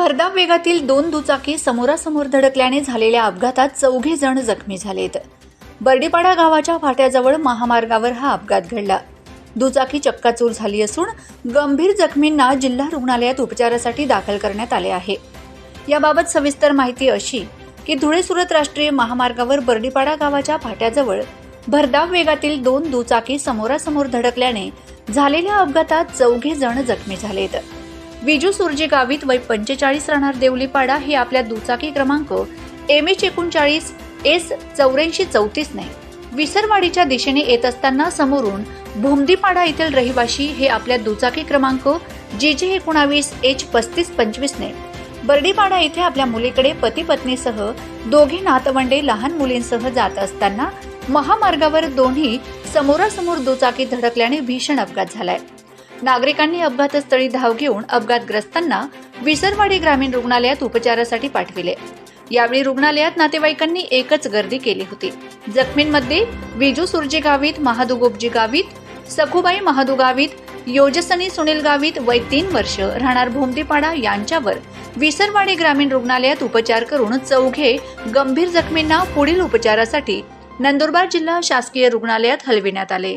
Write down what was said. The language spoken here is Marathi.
भरधाव वेगातील दोन दुचाकी समोरासमोर धडकल्याने झालेल्या अपघातात चौघे जण जखमी झालेत. बर्डीपाडा गावाच्या फाट्याजवळ महामार्गावर हा अपघात घडला. दुचाकी चक्काचूर झाली असून गंभीर जखमींना जिल्हा रुग्णालयात उपचारासाठी दाखल करण्यात आले आहे. याबाबत सविस्तर माहिती अशी की धुळे सुरत राष्ट्रीय महामार्गावर बर्डीपाडा गावाच्या फाट्याजवळ भरधाव वेगातील दोन दुचाकी समोरासमोर धडकल्याने झालेल्या अपघातात चौघे जण जखमी झालेत. विजू सुरजी गावित वय पंचेचाळीस राहणार देवलीपाडा ही आपल्या दुचाकी क्रमांक एम एच एकोणचाळीस एस चौऱ्याऐंशी चौतीसने विसरवाडीच्या दिशेने येत असताना समोरून भोमदीपाडा येथील रहिवाशी हे आपल्या दुचाकी क्रमांक जी जे एकोणावीस एच पस्तीस पंचवीसने बर्डीपाडा येथे आपल्या मुलीकडे पती पत्नीसह दोघे नातवंडे लहान मुलींसह जात असताना महामार्गावर दोन्ही समोरासमोर दुचाकी धडकल्याने भीषण अपघात झालाय. नागरिकांनी अपघातस्थळी धाव घेऊन अपघातग्रस्तांना विसरवाडी ग्रामीण रुग्णालयात उपचारासाठी पाठविले. यावेळी रुग्णालयात नातेवाईकांनी एकच गर्दी केली होती. जखमींमध्ये विजू सुरजी गावित महादुगोबजी गावित सखुबाई महादू गावित योजसनी सुनील गावित वय तीन वर्ष राहणार भोमदीपाडा यांच्यावर विसरवाडी ग्रामीण रुग्णालयात उपचार करून चौघे गंभीर जखमींना पुढील उपचारासाठी नंदुरबार जिल्हा शासकीय रुग्णालयात हलविण्यात आले.